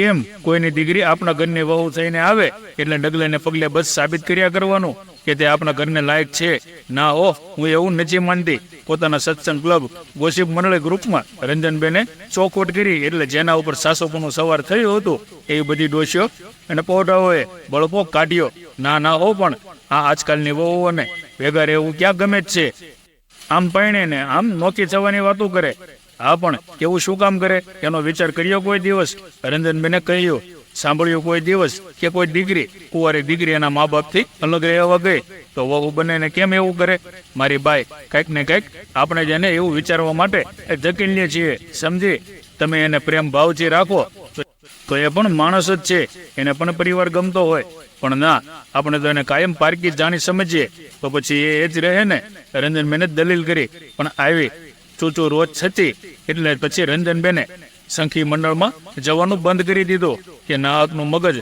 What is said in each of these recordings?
કેમ? કોઈની દીકરી આપણા ઘરની વહુ થઈને આવે, એટલે ડગલે ને પગલે બસ સાબિત કર્યા કરવાનું, કે તે આપણા ઘરને લાયક છે. ના, ઓહ, હું એવું નથી માનતી. પોતાના સત્સંગ ક્લબ, ગોસિપ મંડળી ગ્રુપમાં રંજનબેને ચોખવટ કરી, એટલે જેના ઉપર સાસોપણું સવાર થયું હતું, એવી બધી ડોશીઓ અને પોટાઓએ બળપો કાઢ્યો. ના ના હો પણ આ આજકાલની વહુઓને ભેગા રહેવું ક્યાં ગમે જ છે? આમ પરણે ને આમ નોકી થવાની વાતો કરે. હા, પણ કેવું શું કામ કરે? એનો વિચાર કર્યો કોઈ દિવસ? રંજનબેને કહ્યું, સાંભળ્યું કોઈ દિવસ કે કોઈ દીકરી, કુંવારી દીકરી એના મા બાપથી અલગ રહેવા ગઈ? તો વહુ બંનેને કેમ એવું કરે? મારી બાઈ કંઈક ને કંઈક આપણે જેને એવું વિચારવા માટે એ ધકેલીએ છીએ. સમજી? તમે એને પ્રેમ ભાવથી રાખો. તો- એ પણ માણસ જ છે. એને પણ પરિવાર ગમતો હોય. પણ ના, આપણે તો એને કાયમ પારકી જાણી સમજીએ. તો પછી એ જ રહે ને? રંજનબેને દલીલ કરી. પણ આવી ચૂચું રોજ છતી, એટલે પછી રંજનબેને સંખી મંડળમાં જવાનું બંધ કરી દીધું કે નાહકનું મગજ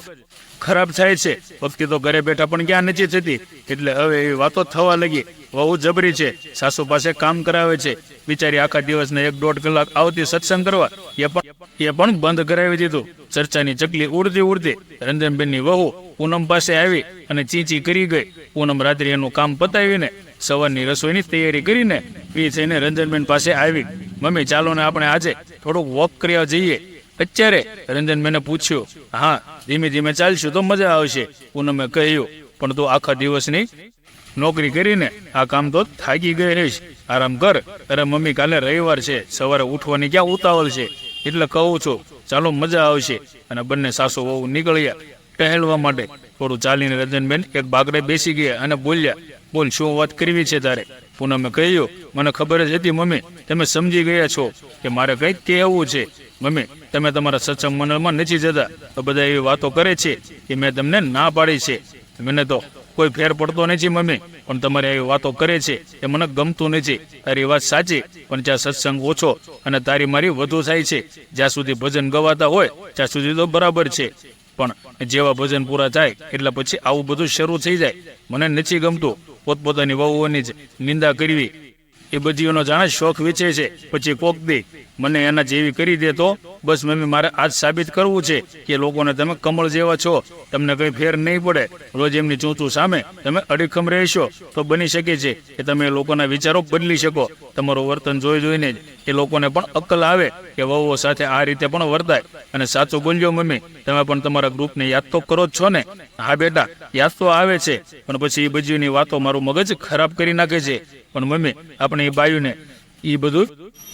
ખરાબ થાય છે. વખતે તો ઘરે બેઠા પણ ક્યાં નથી થતી એટલે હવે એવી વાતો થવા લાગી. વહુ જબરી છે, સાસુ પાસે કામ કરાવે છે. બિચારી આખા દિવસને એક દોઢ કલાક આવતી સત્સંગ કરવા એ પણ એ પણ બંધ કરાવી દીધું. ચર્ચાની ચકલી ઉડતી ઉડતી રંજનબેનની વહુ પૂનમ પાસે આવી અને ચીંચી કરી ગઈ. પૂનમ રાત્રે એનું કામ પતાવીને સવારની રસોઈની તૈયારી કરીને એ થઈને રંજનબેન પાસે આવી. મમ્મી, ચાલો ને આપણે આજે થોડુંક વોક કર્યા જઈએ. અત્યારે રંજનબેને પૂછ્યું, હા, ધીમે ધીમે ચાલશું તો મજા આવશે. પૂનમે કહ્યું, પણ તું આખા દિવસની નોકરી કરીને આ કામ તો થાકી ગઈ રહીશ. આરામ કર. અરે મમ્મી કાલે રવિવાર છે. સવારે ઉઠવાની ક્યાં ઉતાવળ છે? એટલે કહું છું, ચાલો મજા આવશે. અને બંને સાસુ વહુ નીકળ્યા. ટહેલવા માટે થોડું ચાલીને રંજનબેન એક બાગડે બેસી ગયા અને બોલ્યા બોલ, શું વાત કરવી છે તારે? પૂનમે કહ્યું, મને ખબર જ હતી, મમ્મી. તમે સમજી ગયા છો કે મારે કંઈક કહેવું છે. મમ્મી, તમે તમારા સત્સંગ મંડળમાં નથી જતા. તો બધા એવી વાતો કરે છે કે મેં તમને ના પાડી છે. મને તો કોઈ ફેર પડતો નથી, મમ્મી. પણ તમારે એવી વાતો કરે છે એ મને ગમતું નથી. તારી વાત સાચી, પણ જ્યાં સત્સંગ ઓછો અને તારી મારી વધુ થાય છે, જ્યાં સુધી ભજન ગવાતા હોય, ત્યાં સુધી તો બરાબર છે. પણ જેવા ભજન પૂરા થાય, એટલે પછી આવું બધું શરૂ થઈ જાય. મને નથી ગમતું. પોતપોતાની વહુઓની જ નિંદા કરવી. એ બજીઓનો જાણે શોખ વેચે છે. પછી કોક દે, મને એના જેવી કરી દે તો બસ મમ્મી, મારે આજ સાબિત કરવું છે કે લોકોને તમે કમળ જેવા છો. તમને કંઈ ફેર નહીં પડે. રોજ એમની ચૂંચું સામે તમે અડીખમ રહેશો. તો બની શકે છે કે તમે લોકોના વિચારો બદલી શકો. તમારું વર્તન જોઈ જોઈને એ લોકોને પણ અક્કલ આવે કે વહુઓ સાથે આ રીતે પણ વર્તાય. અને સાચું બોલજો મમ્મી, તમે પણ તમારા ગ્રુપને યાદ તો કરો જ છો ને? હા બેટા, યાદ તો આવે છે. પણ પછી એ બધીની વાતો મારું મગજ ખરાબ કરી નાખે છે. પણ મમ્મી, આપણે એ બાયુને એ બધું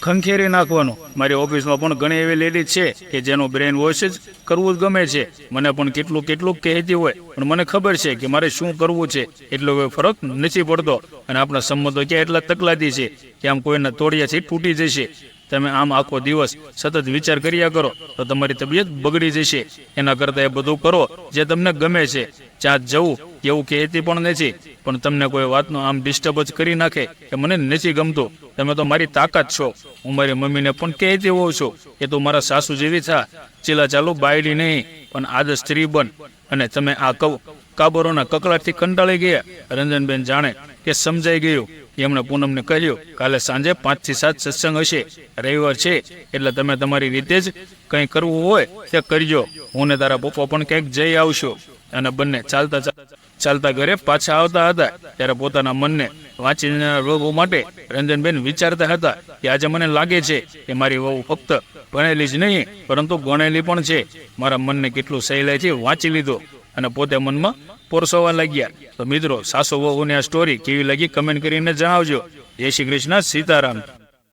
ખંખેરી નાખવાનું. મારી ઓફિસમાં પણ ઘણી એવી લેડીઝ છે કે જેનું બ્રેન વોશ જ કરવું જ ગમે છે. મને પણ કેટલું કેટલું કહેતી હોય, પણ મને ખબર છે કે મારે શું કરવું છે, એટલો કોઈ ફરક નથી પડતો. અને આપણા સંબંધો ક્યાં એટલા તકલાદી છે કે આમ કોઈના તોડિયાથી તૂટી જશે. તમે આમ આખો દિવસ સતત વિચાર કર્યા કરો, તો તમારી તબિયત બગડી જશે. એના કરતાં એ બધું કરો જે તમને ગમે છે. જ્યાં જવું એવું કહેતી પણ નથી. પણ તમને કોઈ વાતનો આમ ડિસ્ટર્બ જ કરી નાખે કે મને નથી ગમતું. તમે તો મારી તાકાત છો. હું મારી મમ્મીને પણ કહેતી હોઉં છું કે તું મારા સાસુ જેવી થા. ચીલા ચાલુ બાયડી નહીં, પણ આજ સ્ત્રી બન. અને તમે આ કહું કાબરોના કકડાટથી કંટાળી ગયા. રંજનબેન જાણે કે સમજાઈ ગયું. એમણે પૂનમને કહ્યું કાલે સાંજે પાંચથી સાત સત્સંગ હશે. રવિવાર છે, એટલે તમે તમારી રીતે જ કંઈ કરવું હોય તે કરજો. હું ને તારા પપ્પા પણ ક્યાંક જઈ આવશું. અને બંને ચાલતા ચાલતા ઘરે પાછા આવતા હતા. ત્યારે પોતાના મનને વાંચીને રોગો માટે રંજનબેન વિચારતા હતા કે આજે મને લાગે છે કે મારી વહુ ફક્ત ભણેલી જ નહીં, પરંતુ ગણેલી પણ છે. મારા મનને કેટલું સહેલાઈથી વાંચી લીધું. અને પોતે મનમાં પોરસોવા લાગ્યા. તો મિત્રો, સાસુ વહુની આ સ્ટોરી કેવી લાગી કમેન્ટ કરીને જણાવજો. જય શ્રી કૃષ્ણ, સીતારામ.